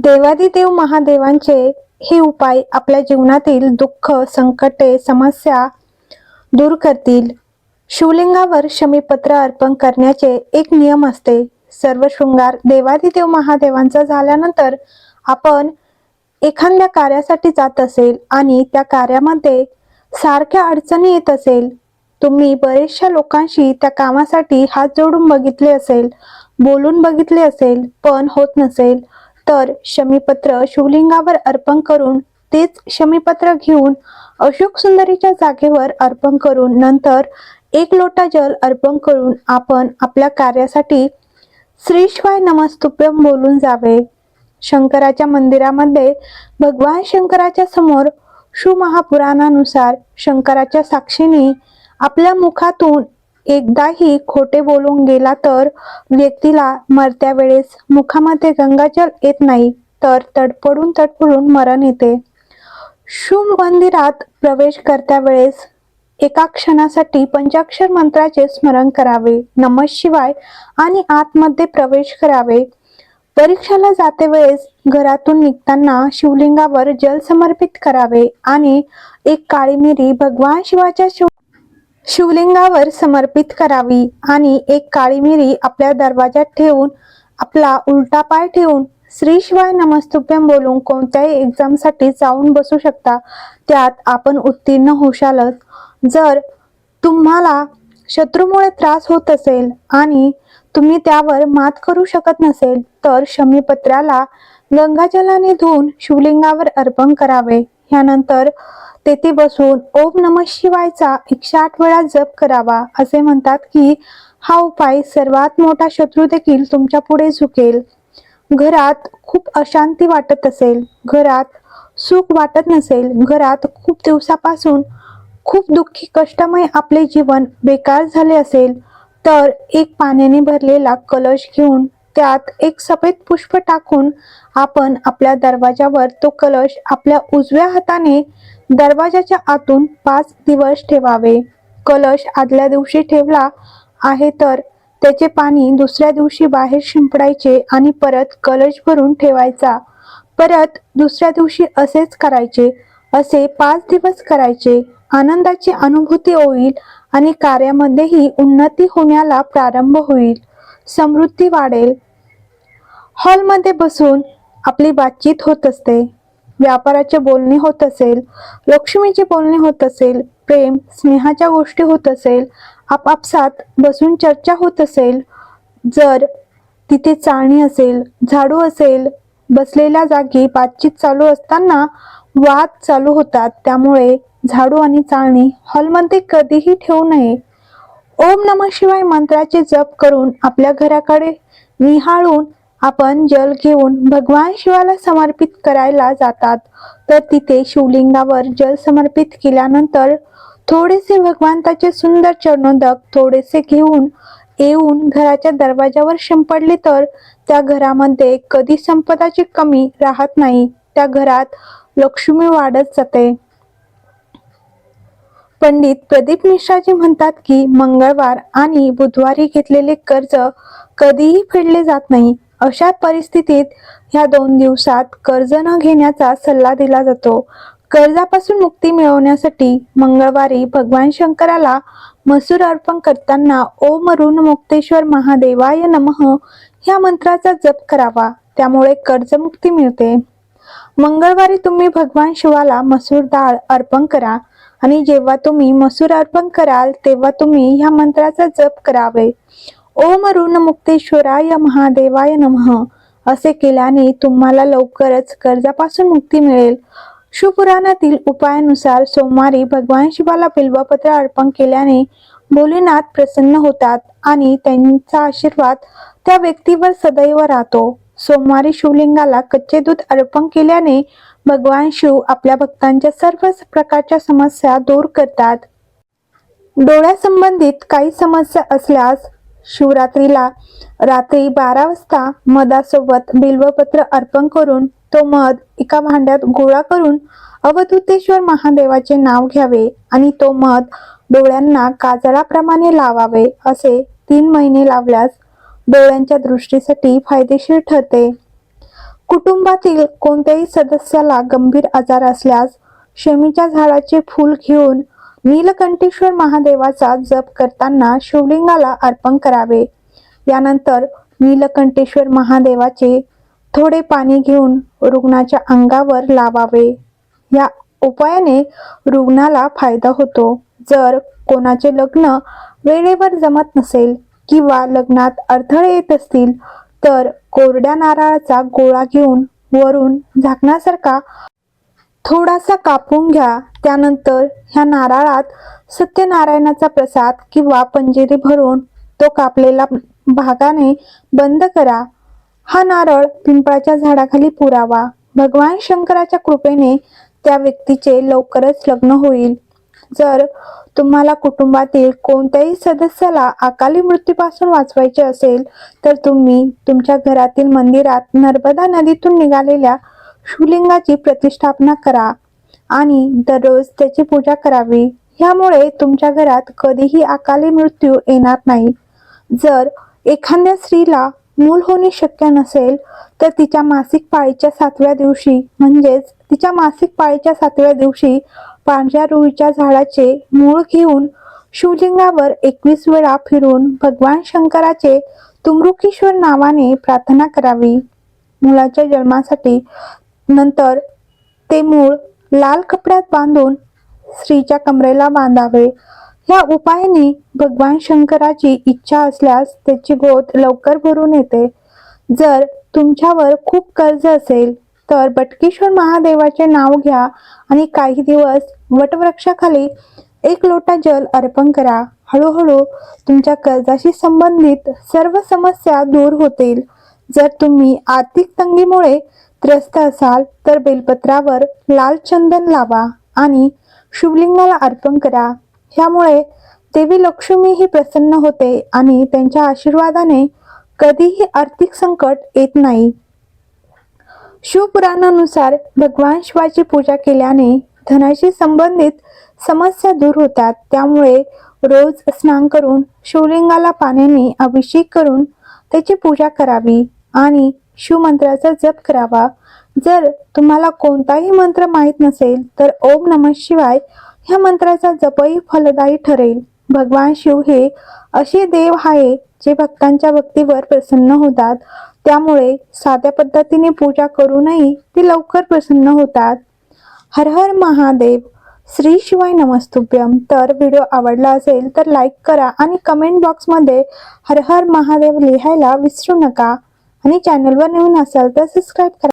देवादिदेव महादेवांचे हे उपाय आपल्या जीवनातील दुःख संकटे समस्या दूर करतील. शिवलिंगावर शमीपत्र अर्पण करण्याचे एक नियम असते. सर्व शृंगार देवादिदेव महादेवांचा झाल्यानंतर आपण एखाद्या कार्यासाठी जात असेल आणि त्या कार्यामध्ये सारख्या अडचणी येत असेल तुम्ही बरेचशा लोकांशी त्या कामासाठी हात जोडून बघितले असेल बोलून बघितले असेल पण होत नसेल तर शमीपत्र शिवलिंगावर अर्पण करून तेच शमीपत्र घेऊन अशोक सुंदरीच्या जागेवर अर्पण करून नंतर एक लोटा जल अर्पण करून आपण आपल्या कार्यासाठी श्री शिवाय नमस्तुभ्यम बोलून जावे. शंकराच्या मंदिरामध्ये भगवान शंकराच्या समोर शिवमहापुराणानुसार शंकराच्या साक्षीने आपल्या मुखातून एकदाही खोटे बोलून गेला तर व्यक्तीला मरत्या वेळेस मुखामध्ये गंगाजल येत नाही तर तडपडून तडपडून मरण येते. शुभ मंदिरात प्रवेश करत्या वेळेस एका क्षणासाठी पंचाक्षर मंत्राचे स्मरण करावे नम शिवाय आणि आतमध्ये प्रवेश करावे. परीक्षाला जाते वेळेस घरातून निघताना शिवलिंगावर जल समर्पित करावे आणि एक काळी मिरी भगवान शिवाच्या शिव शिवलिंगावर समर्पित करावी आणि एक काळी मिरी आपल्या दरवाजात ठेवून आपला उलटा पाय ठेवून श्री शिवाय नमस्तुभ्यम बोलून कोणत्याही एक्झामसाठी जाऊन बसू शकता. त्यात आपण उत्तीर्ण होशालच. जर तुम्हाला शत्रूमुळे त्रास होत असेल आणि तुम्ही त्यावर मात करू शकत नसेल तर शमीपत्राला गंगाजलाने धुवून शिवलिंगावर अर्पण करावे. यानंतर तेथे बसून ओम नम शिवायचा एकशे आठ वेळा जप करावा असे म्हणतात की हा उपाय सर्वात मोठा शत्रू देखील तुमच्यापुढे झुकेल. घरात खूप अशांती वाटत असेल घरात सुख वाटत नसेल घरात खूप दिवसापासून खूप दुःखी कष्टमय आपले जीवन बेकार झाले असेल तर एक पाण्याने भरलेला कलश घेऊन त्यात एक सफेद पुष्प टाकून आपण आपल्या दरवाजावर तो कलश आपल्या उजव्या हाताने दरवाजाच्या आतून पाच दिवस ठेवावे. कलश आदल्या दिवशी ठेवला आहे तर त्याचे पाणी दुसऱ्या दिवशी बाहेर शिंपडायचे आणि परत कलश भरून ठेवायचा. परत दुसऱ्या दिवशी असेच करायचे असे पाच दिवस करायचे. आनंदाची अनुभूती होईल आणि कार्यामध्येही उन्नती होण्याला प्रारंभ होईल. समृद्धी वाढेल. हॉलमध्ये बसून आपली बातचीत होत असते. व्यापाराचे बोलणे होत असेल लक्ष्मीचे बोलणे होत असेल प्रेम स्नेहाच्या गोष्टी होत असेल आपापसात बसून चर्चा होत असेल. जर तिथे चाळणी असेल झाडू असेल बसलेल्या जागी बातचीत चालू असताना वाद चालू होतात. त्यामुळे झाडू आणि चाळणी हॉलमध्ये कधीही ठेवू नये. ओम नम शिवाय मंत्राचे जप करून आपल्या घराकडे निहाळून आपण जल घेऊन भगवान शिवाला समर्पित करायला जातात. तर तिथे शिवलिंगावर जल समर्पित केल्यानंतर थोडेसे भगवंताचे सुंदर चरणोदक थोडेसे घेऊन येऊन घराच्या दरवाजावर शिंपडले तर त्या घरामध्ये कधी संपदाची कमी राहत नाही. त्या घरात लक्ष्मी वाढत जाते. पंडित प्रदीप मिश्राजी म्हणतात की मंगळवार आणि बुधवारी घेतलेले कर्ज कधीही फेडले जात नाही. अशा परिस्थितीत ह्या दोन दिवसात कर्ज न घेण्याचा सल्ला दिला जातो. कर्जापासून मुक्ती मिळवण्यासाठी मंगळवारी भगवान शंकराला मसूर अर्पण करताना ओम ऋण मुक्तेश्वर महादेवाय नमः ह्या मंत्राचा जप करावा. त्यामुळे कर्जमुक्ती मिळते. मंगळवारी तुम्ही भगवान शिवाला मसूर डाळ अर्पण करा आणि जेव्हा तुम्ही मसूर अर्पण कराल तेव्हा तुम्ही ह्या मंत्राचा जप करावे. ओम अरुण मुक्तेश्वराय महादेवाय नमः. असे केल्याने तुम्हाला लवकरच कर्जापासून मुक्ती मिळेल. शिवपुराणातील उपायानुसार सोमवारी भगवान शिवाला बिल्वपत्र अर्पण केल्याने भोलेनाथ प्रसन्न होतात आणि त्यांचा आशीर्वाद त्या व्यक्तीवर सदैव राहतो. सोमवारी शिवलिंगाला कच्चे दूध अर्पण केल्याने भगवान शिव आपल्या भक्तांच्या सर्व प्रकारच्या समस्या दूर करतात. डोळ्यासंबंधित काही समस्या असल्यास शिवरात्रीला रात्री बारा वाजता मधासोबत बिल्वपत्र अर्पण करून तो मध एका भांड्यात गोळा करून अवधूतेश्वर महादेवाचे नाव घ्यावे आणि तो मध डोळ्यांना काजळाप्रमाणे लावावे असे तीन महिने लावल्यास डोळ्यांच्या दृष्टीसाठी फायदेशीर ठरते. कुटुंबातील कोणत्याही सदस्याला गंभीर आजार असल्यास शमीच्या झाडाचे फूल घेऊन नीलकंठेश्वर महादेवाचा जप करताना शिवलिंगाला अर्पण करावे. यानंतर नीलकंठेश्वर महादेवाचे थोडे पाणी घेऊन रुग्णाच्या अंगावर लावावे. या उपायाने रुग्णाला फायदा होतो. जर कोणाचे लग्न वेळेवर जमत नसेल किंवा लग्नात अडथळे येत असतील तर कोरड्या नारळाचा गोळा घेऊन वरून झाकण्यासारखा थोडासा कापून घ्या. त्यानंतर ह्या नारळात सत्यनारायणाचा प्रसाद किंवा पंजिरी भरून तो कापलेला भागाने बंद करा. हा नारळ पिंपळाच्या झाडाखाली पुरावा. भगवान शंकराच्या कृपेने त्या व्यक्तीचे लवकरच लग्न होईल. जर तुम्हाला कुटुंबातील कोणत्याही सदस्याला अकाली मृत्यूपासून वाचवायचे असेल तर तुम्ही तुमच्या घरातील मंदिरात नर्मदा नदीतून निघालेल्या शिवलिंगाची प्रतिष्ठापना करा आणि दररोज त्याची पूजा करावी. ह्यामुळे तुमच्या घरात कधीही अकाली मृत्यू येणार नाही. जर एखाद्या स्त्रीला मूल होणे शक्य नसेल तर तिच्या मासिक पाळीच्या सातव्या दिवशी म्हणजेच तिच्या मासिक पाळीच्या सातव्या दिवशी पांढऱ्या रुईच्या झाडाचे मूळ घेऊन शिवलिंगावर एकवीस वेळा फिरून भगवान शंकराचे तुमरुकेश्वर नावाने प्रार्थना करावी. मुलाच्या जन्मासाठी नंतर ते मूळ लाल कपड्यात बांधून स्त्रीच्या कमरेला बांधावे. या उपायाने भगवान शंकराची इच्छा असल्यास त्याची गोत लवकर भरून येते. जर तुमच्यावर खूप कर्ज असेल तर बटकेश्वर महादेवाचे नाव घ्या आणि काही दिवस वटवृक्षाखाली एक लोटा जल अर्पण करा. हळूहळू तुमच्या कर्जाशी संबंधित सर्व समस्या दूर होतील. जर तुम्ही आर्थिक तंगीमुळे त्रस्त असाल तर बेलपत्रावर लाल चंदन लावा आणि शिवलिंगाला अर्पण करा. ह्यामुळे देवी लक्ष्मी ही प्रसन्न होते आणि त्यांच्या आशीर्वादाने कधीही आर्थिक संकट येत नाही. शिवपुराणानुसार भगवान शिवाची पूजा केल्याने धनाशी संबंधित समस्या दूर होतात. त्यामुळे रोज स्नान करून शिवलिंगाला पाण्याने अभिषेक करून त्याची पूजा करावी आणि शिवमंत्राचा जप करावा. जर तुम्हाला कोणताही मंत्र माहीत नसेल तर ओम नम शिवाय ह्या मंत्राचा जपही फलदायी ठरेल. भगवान शिव हे असे देव आहे जे भक्तांच्या भक्तीवर प्रसन्न होतात. त्यामुळे साध्या पद्धतीने पूजा करूनही ते लवकर प्रसन्न होतात. हर हर महादेव. श्री शिवाय नमस्तुभ्यम. तर व्हिडिओ आवडला असेल तर लाईक करा आणि कमेंट बॉक्समध्ये हर हर महादेव लिहायला विसरू नका. आणि चॅनलवर नवीन असाल तर सबस्क्राईब करा.